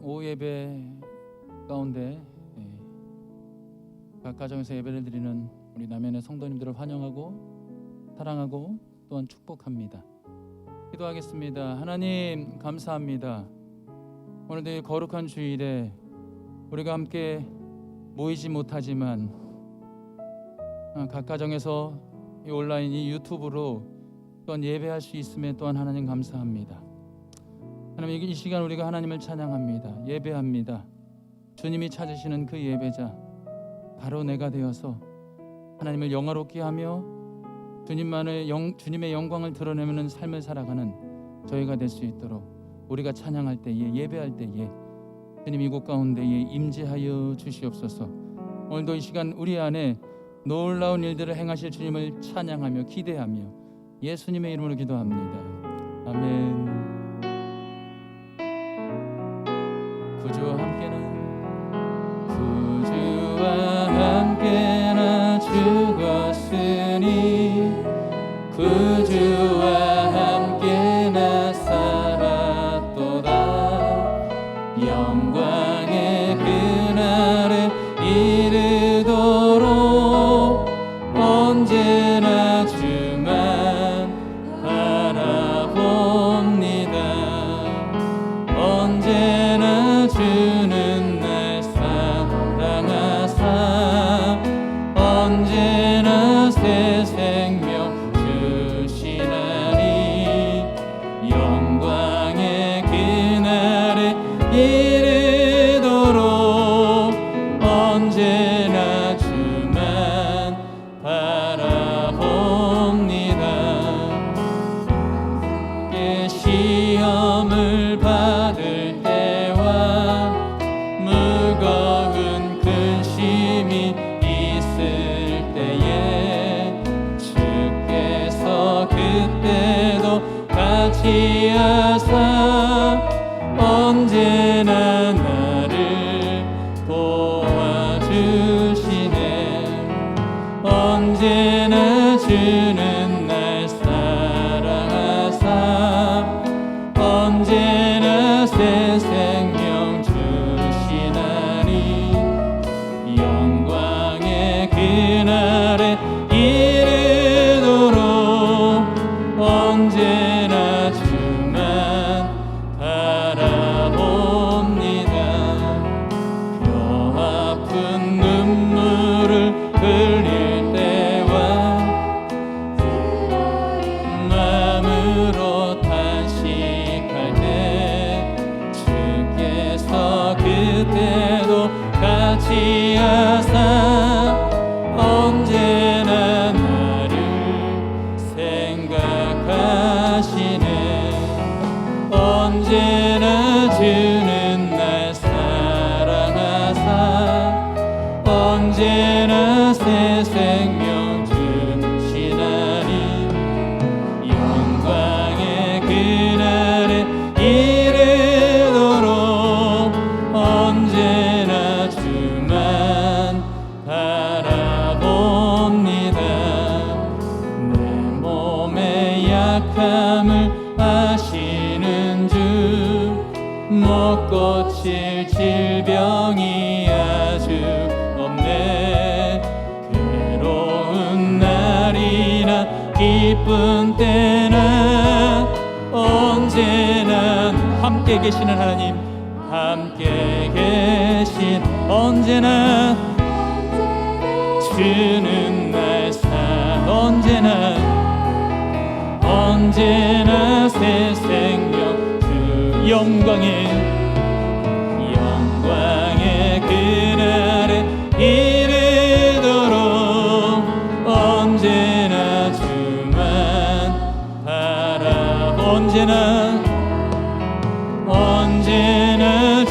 오후 예배 가운데 예, 각 가정에서 예배를 드리는 우리 남현의 성도님들을 환영하고 사랑하고 또한 축복합니다. 기도하겠습니다. 하나님 감사합니다. 오늘도 이 거룩한 주일에 우리가 함께 모이지 못하지만 아, 각 가정에서 이 온라인 이 유튜브로 또한 예배할 수 있음에 또한 하나님 감사합니다. 하나님 이 시간 우리가 하나님을 찬양합니다. 예배합니다. 주님이 찾으시는 그 예배자 바로 내가 되어서 하나님을 영화롭게 하며 주님만의 영, 주님의 영광을 드러내는 삶을 살아가는 저희가 될 수 있도록 우리가 찬양할 때에 예배할 때에 주님 이곳 가운데에 임재하여 주시옵소서. 오늘도 이 시간 우리 안에 놀라운 일들을 행하실 주님을 찬양하며 기대하며 예수님의 이름으로 기도합니다. 아멘. 구주 못 고칠 질병이 아주 없네. 괴로운 날이나 기쁜 때나 언제나 함께 계시는 하나님 함께 계신 언제나 주는 날사 언제나 언제나 새 생명 그 영광의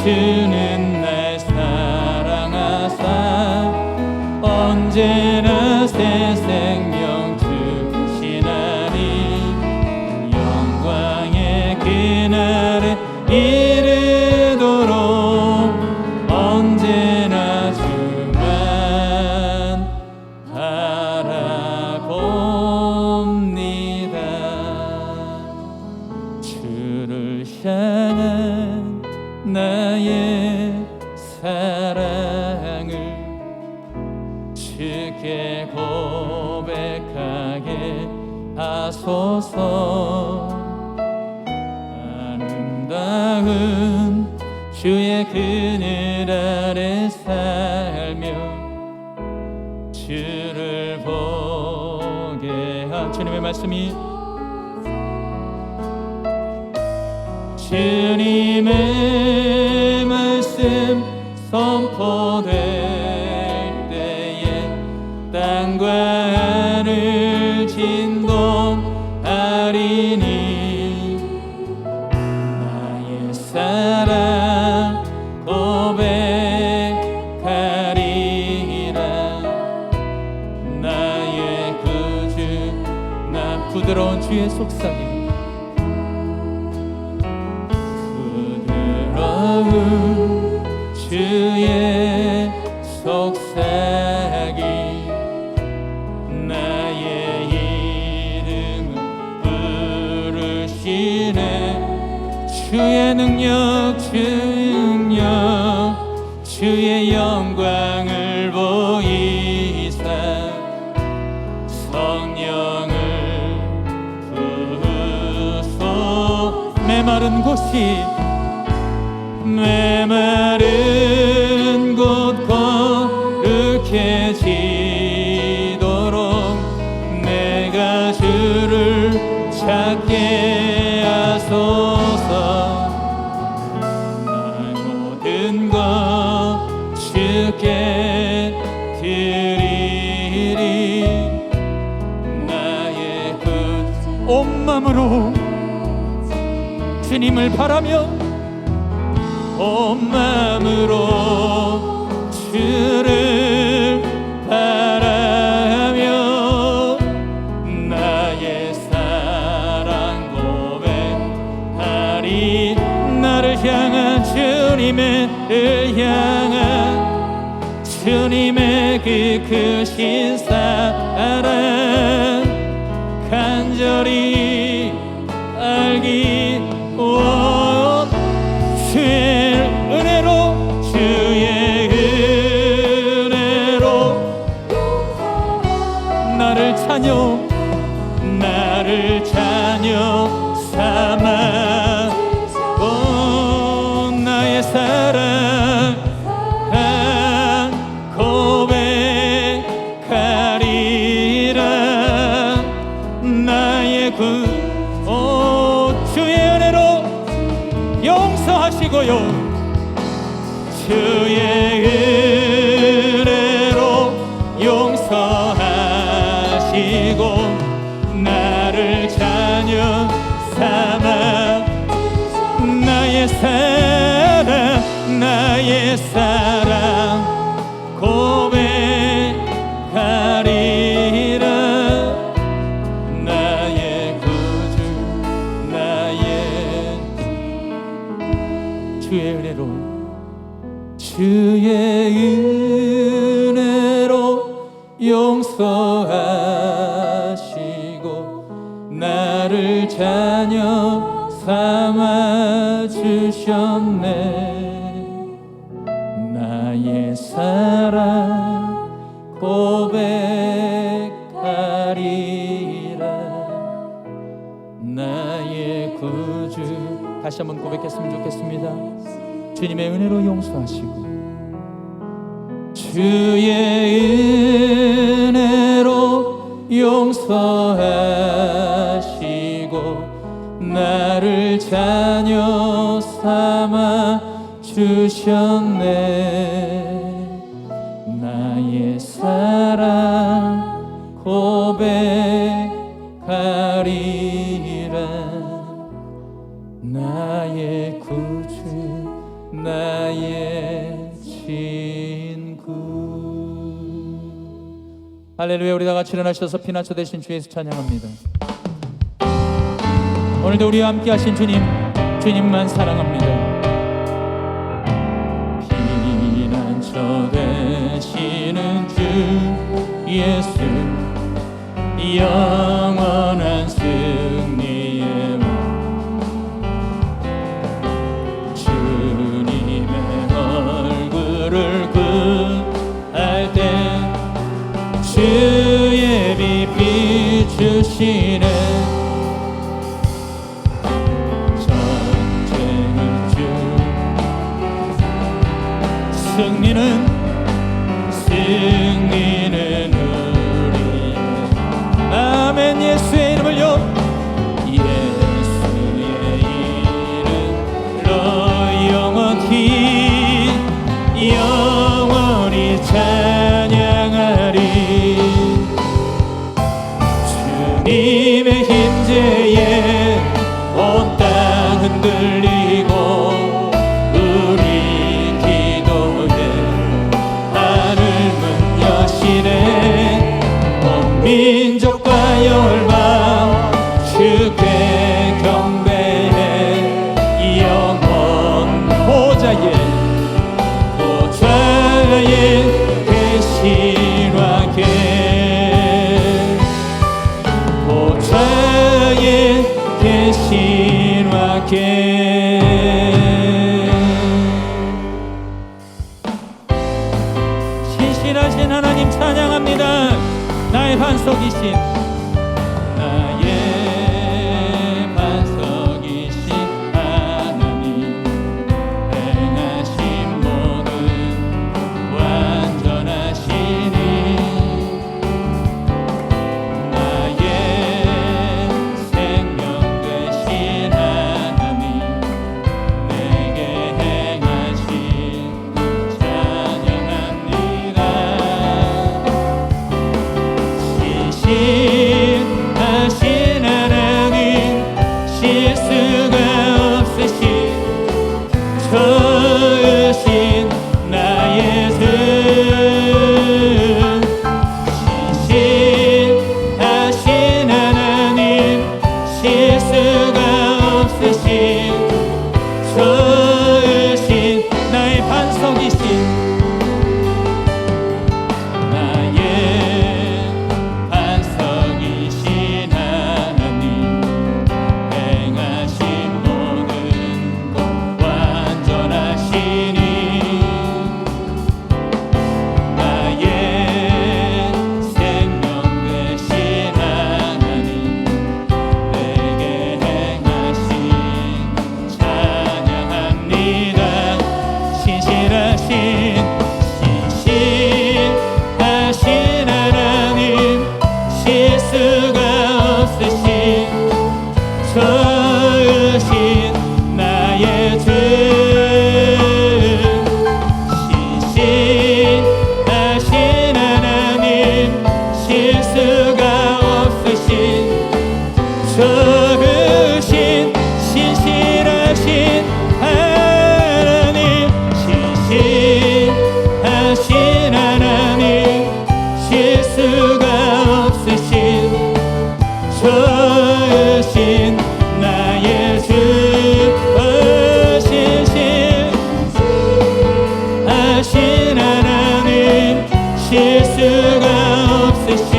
주는 날 사랑하사 언제나 새생 말씀이 주님의 말씀 선포될 영광을 보이사 성령을 부소 메마른 곳이 메 바라며 온 마음으로 주를 바라며 나의 사랑 고백하리. 나를 향한 주님의 을 향한 주님의 그 크신 사랑 용서하시고 나를 자녀 삼아 나의 사랑 나의 사랑 주셨네. 나의 사랑 고백하리라. 나의 구주. 다시 한번 고백했으면 좋겠습니다. 주님의 은혜로 용서하시고. 주의 은혜로 용서하시고 나를 자녀 삼아 주셨네. 나의 사랑 고백하리라. 나의 구주 나의 친구. 할렐루야 우리 다 같이 일어나셔서 피난처 되신 주 예수 찬양합니다. 오늘도 우리와 함께 하신 주님 주님만 사랑합니다. 피난처 되시는 주 예수 영원한 실수가 없으신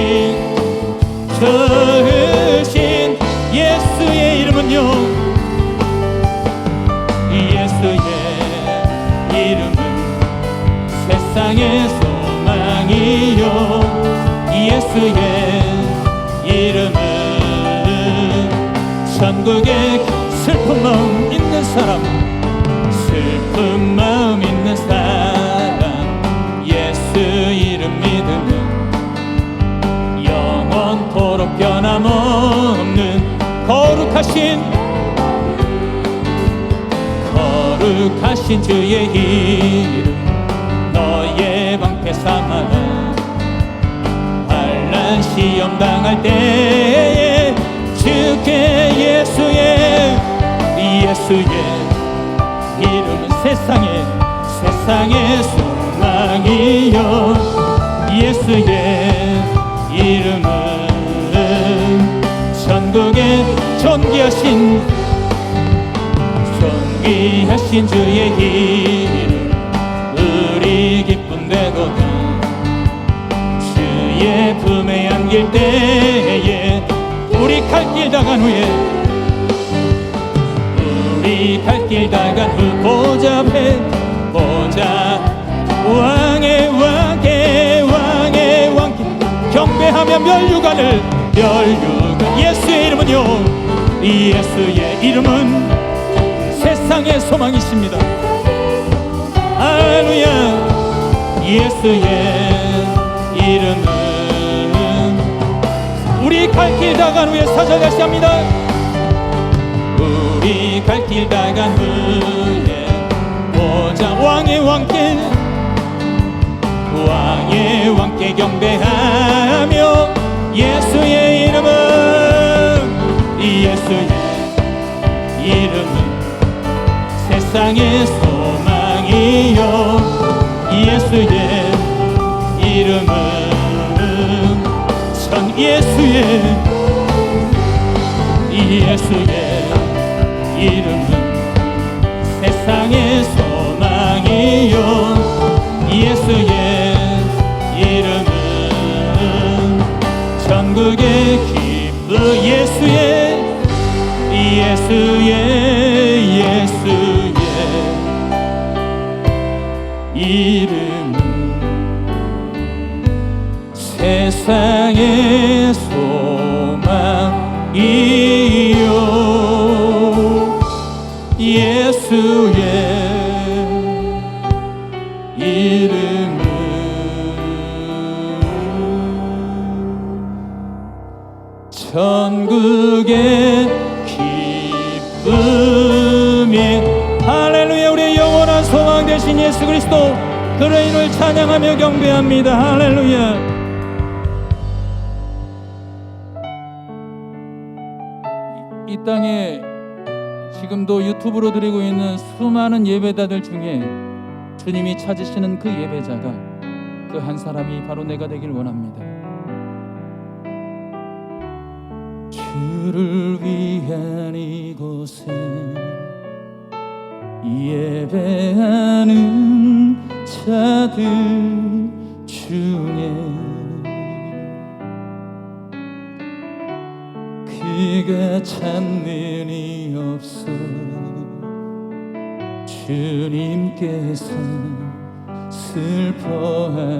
거룩하신 주의 이름 너의 방패 삼아라 환란 시험 당할 때에 주께 예수의 예수의 이름은 세상에 세상의 소망이여 예수의 이름은 천국의 존귀하신 위하신 주의 길 우리 기쁨 되거든 주의 품에 안길 때에 우리 갈 길 다간 후에 우리 갈 길 다간 후 보좌해 보좌 왕의 왕의 왕의 왕 경배하며 멸류관을 멸류관 예수의 이름은요 예수의 이름은 세상의 소망이십니다. 할렐루야. 예수의 이름은 우리 갈 길 다간 후에 사절 다시 합니다. 우리 갈 길 다간 후에 보자 왕의 왕께 왕의 왕께 경배하며 예수의 이름은 이 예수의 세상의 소망이요 예수의 이름은 전 예수의 이 예수의 이름은 세상의 소망이요 예수의 이름은 전국의 기쁨 예수의 예수의 하며 경배합니다 할렐루야 이- 이 땅에 지금도 유튜브로 드리고 있는 수많은 예배자들 중에 주님이 찾으시는 그 예배자가 그 한 사람이 바로 내가 되길 원합니다. 주를 위한 이곳에 예배하는 자들 찾는 이 없어. 주님께서 슬퍼하시네.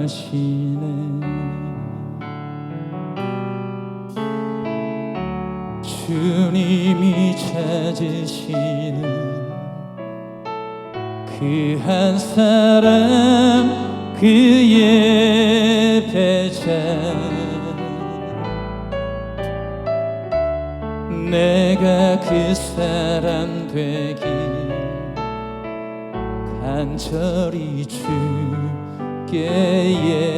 주님이 찾으시는 그 한 사람 그 간절히 주께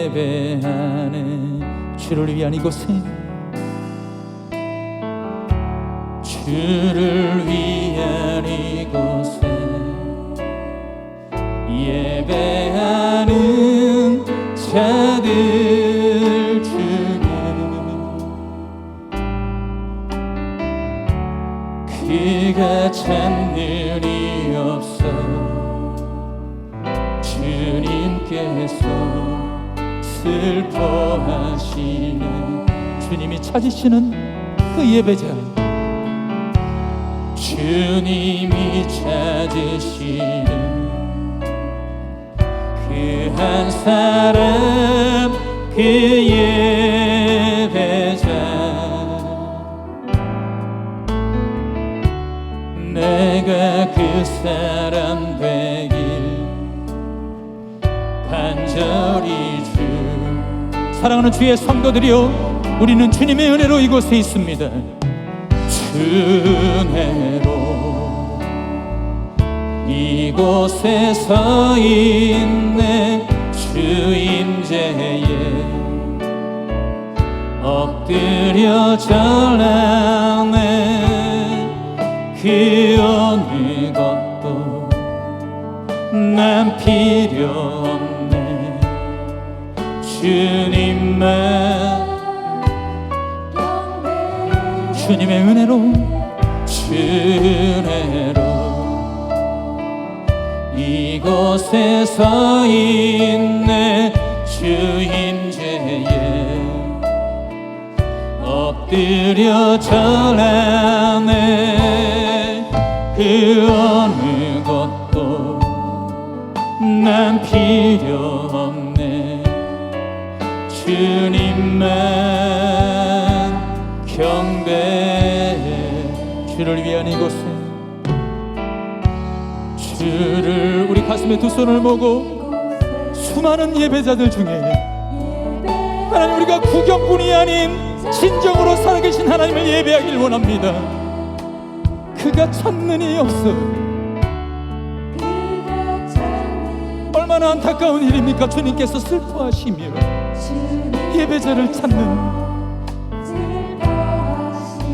예배하네. 주를 위한 이곳에 주를 위한 이곳에 예배하는 자들 중에 그가 찾는 이 없어 슬퍼하시는 주님이 찾으시는 그 예배자 주님이 찾으시는 그 한 사람 그 예배자. 내가 그 사람 되길 주 사랑하는 주의 성도들이여 우리는 주님의 은혜로 이곳에 있습니다. 주은혜로 이곳에 서 있네 주임제에 엎드려 절하네 그 어느 것도 난 필요 없네 주님만 주님의 은혜로 주은혜로 이곳에 서 있네 주임제에 엎드려 절하네 그 어느 것도 난 필요 주님만 경배해 주를 위한 이곳에 주를 우리 가슴에 두 손을 모고 수많은 예배자들 중에 하나님 우리가 구경꾼이 아닌 진정으로 살아계신 하나님을 예배하길 원합니다. 그가 찾는 이 없어. 얼마나 안타까운 일입니까? 주님께서 슬퍼하시며 예배자를 찾는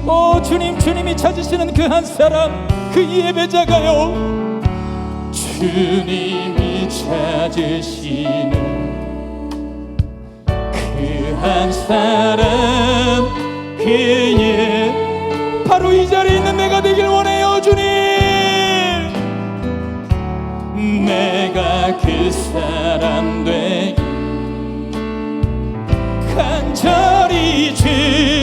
오 주님 주님이 찾으시는 그 한 사람 그 예배자가요. 주님이 찾으시는 그 한 사람 그의 바로 이 자리에 있는 내가 되길 원해 절히 주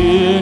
주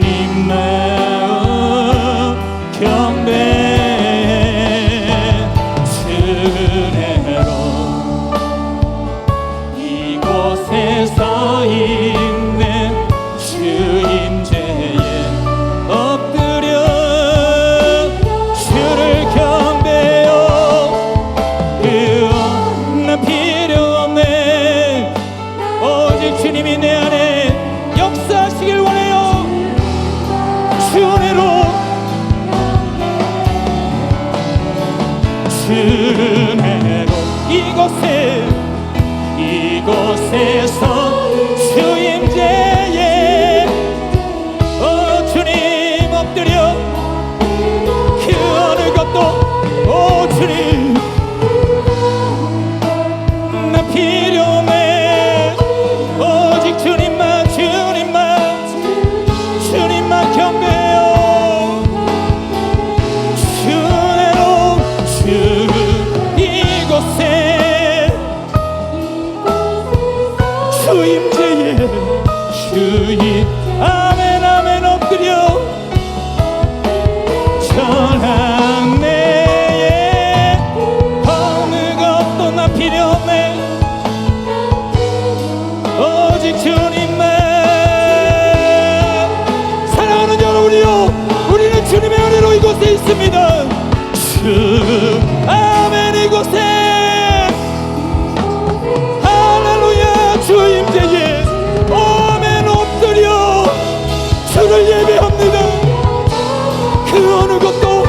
그 어느 것도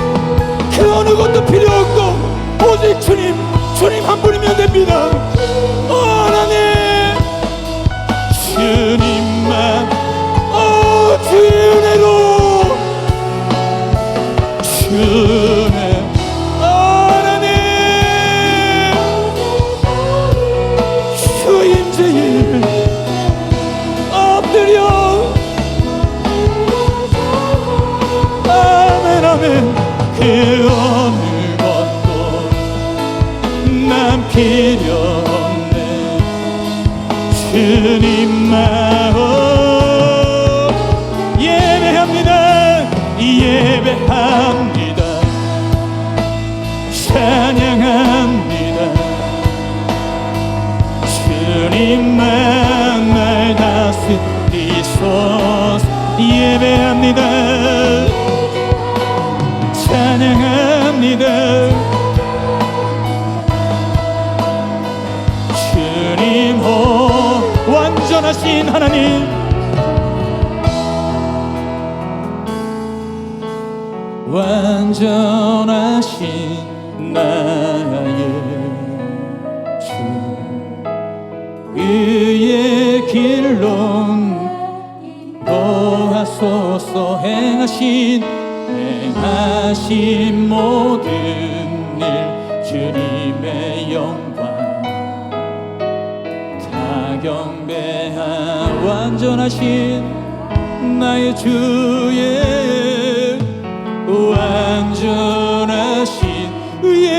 그 어느 것도 필요 없고 오직 주님 주님 한 분이면 됩니다. 어, 하나님! 주님만 어 주의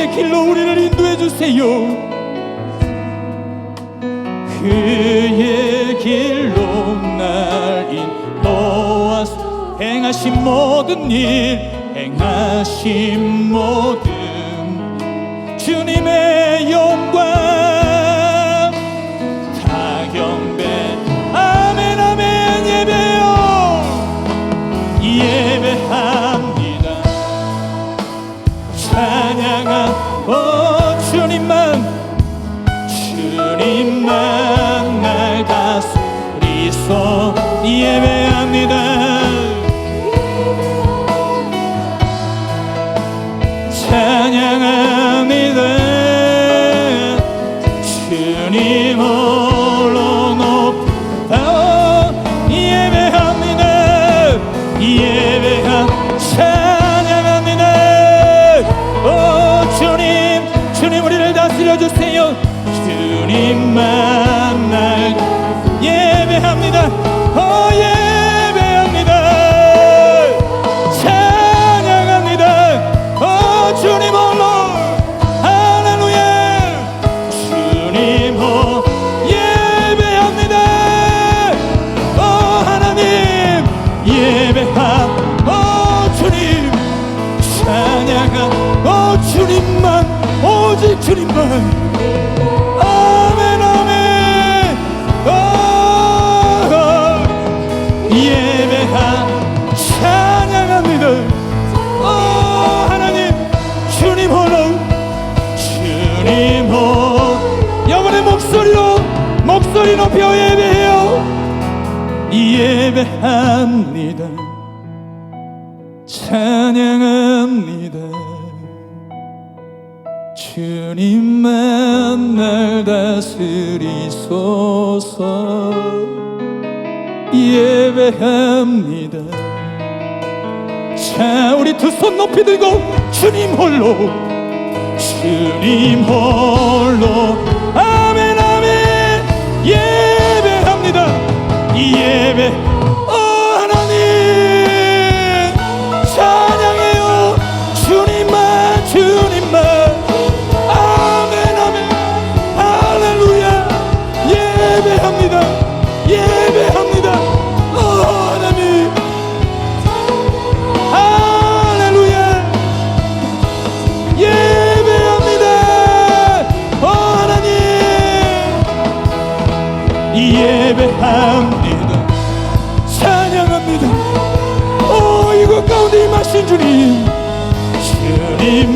의의 길로 우리를 인도해 주세요. 그의 길로 날 인도하소 행하신 모든 일 행하신 모든 주님만 아멘 아멘. 오 예배하 찬양합니다 오 하나님 주님 홀로 주님 홀로 영원의 목소리로 목소리 높여 예배해요. 예배합니다. 찬양합니다 주님만 날 다스리소서. 예배합니다. 자 우리 두 손 높이 들고 주님 홀로 주님 홀로. 아멘 아멘. 예배합니다. 이 예배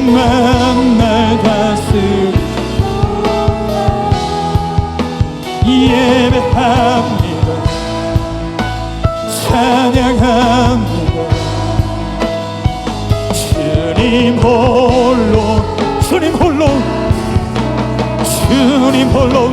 만날 다스리 예배합니다. 홀로 주님 홀로 주님 홀로